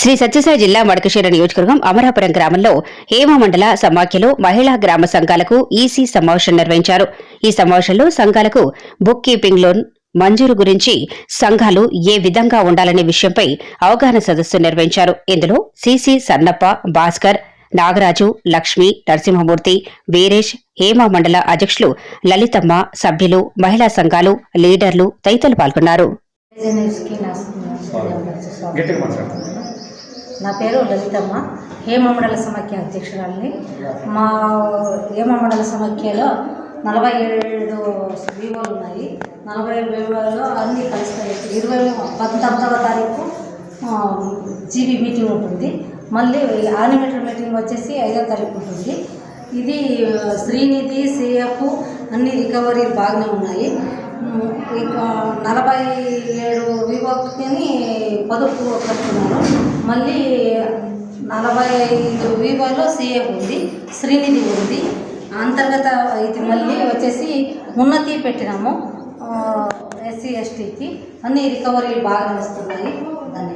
శ్రీ సత్యసాయి జిల్లా మడకశీర నియోజకవర్గం అమరాపురం గ్రామంలో హేమ మండల సమాఖ్యలో మహిళా గ్రామ సంఘాలకు ఈసీ సమావేశం నిర్వహించారు. ఈ సమావేశంలో సంఘాలకు బుక్ కీపింగ్ లోన్ మంజూరు గురించి సంఘాలు ఏ విధంగా ఉండాలనే విషయంపై అవగాహన సదస్సు నిర్వహించారు. ఇందులో సిసి సన్నప్ప భాస్కర్ నాగరాజు లక్ష్మి నరసింహమూర్తి వీరేష్ హేమ మండల అధ్యక్షులు లలితమ్మ సభ్యులు మహిళా సంఘాలు లీడర్లు తదితరులు పాల్గొన్నారు. నా పేరు లలితమ్మ. హేమమండల సమాఖ్య అధ్యక్షురాలిని. మా హేమమండల సమాఖ్యలో నలభై ఏడు వివోలు ఉన్నాయి. నలభై ఏడు వివోలో అన్ని కలుస్తాయి ఇరవై పంతొమ్మిదవ తారీఖు జీబీ మీటింగ్ ఉంటుంది. మళ్ళీ ఆనిమేటర్ మీటింగ్ వచ్చేసి ఐదో తారీఖు ఉంటుంది. ఇది శ్రీనిధి సిఎఫ్ అన్ని రికవరీ బాగానే ఉన్నాయి. ఇక నలభై ఏడు వివోని పొదుపు కట్టుకున్నారు మళ్ళీ నలభై ఐదు వివోలో సిఏ ఉంది శ్రీనిధి ఉంది. అంతర్గత ఇది మళ్ళీ వచ్చేసి ఉన్నతి పెట్టినాము ఎస్సీ ఎస్టీకి. అన్ని రికవరీలు బాగా వస్తున్నాయి. ధన్యవాదాలు.